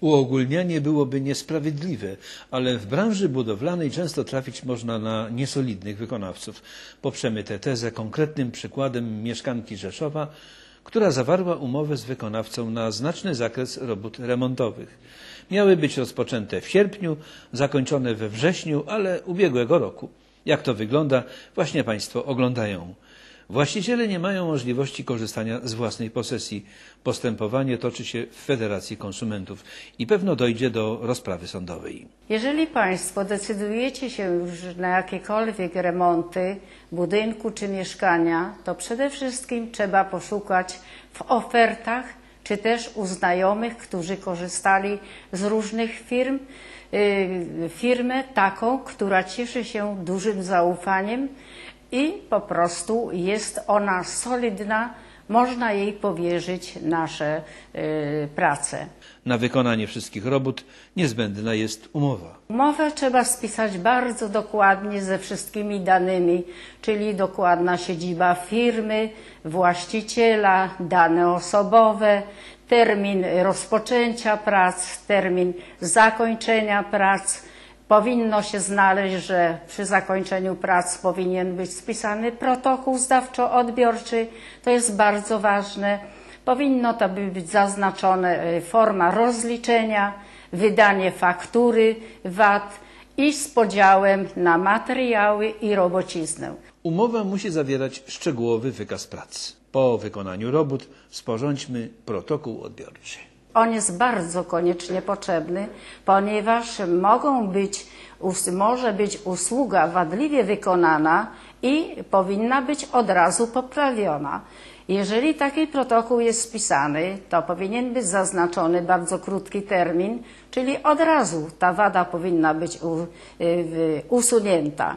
Uogólnianie byłoby niesprawiedliwe, ale w branży budowlanej często trafić można na niesolidnych wykonawców. Poprzemy tę tezę konkretnym przykładem mieszkanki Rzeszowa, która zawarła umowę z wykonawcą na znaczny zakres robót remontowych. Miały być rozpoczęte w sierpniu, zakończone we wrześniu, ale ubiegłego roku. Jak to wygląda, właśnie Państwo oglądają. Właściciele nie mają możliwości korzystania z własnej posesji. Postępowanie toczy się w Federacji Konsumentów i pewno dojdzie do rozprawy sądowej. Jeżeli Państwo decydujecie się już na jakiekolwiek remonty budynku czy mieszkania, to przede wszystkim trzeba poszukać w ofertach, czy też u znajomych, którzy korzystali z różnych firm, yy, firmę taką, która cieszy się dużym zaufaniem i po prostu jest ona solidna, można jej powierzyć nasze yy, prace. Na wykonanie wszystkich robót niezbędna jest umowa. Umowę trzeba spisać bardzo dokładnie ze wszystkimi danymi, czyli dokładna siedziba firmy, właściciela, dane osobowe, termin rozpoczęcia prac, termin zakończenia prac. Powinno się znaleźć, że przy zakończeniu prac powinien być spisany protokół zdawczo-odbiorczy. To jest bardzo ważne. Powinno to być zaznaczone y, forma rozliczenia, wydanie faktury VAT i z podziałem na materiały i robociznę. Umowa musi zawierać szczegółowy wykaz pracy. Po wykonaniu robót sporządźmy protokół odbiorczy. On jest bardzo koniecznie potrzebny, ponieważ mogą być, może być usługa wadliwie wykonana i powinna być od razu poprawiona. Jeżeli taki protokół jest spisany, to powinien być zaznaczony bardzo krótki termin, czyli od razu ta wada powinna być y, usunięta.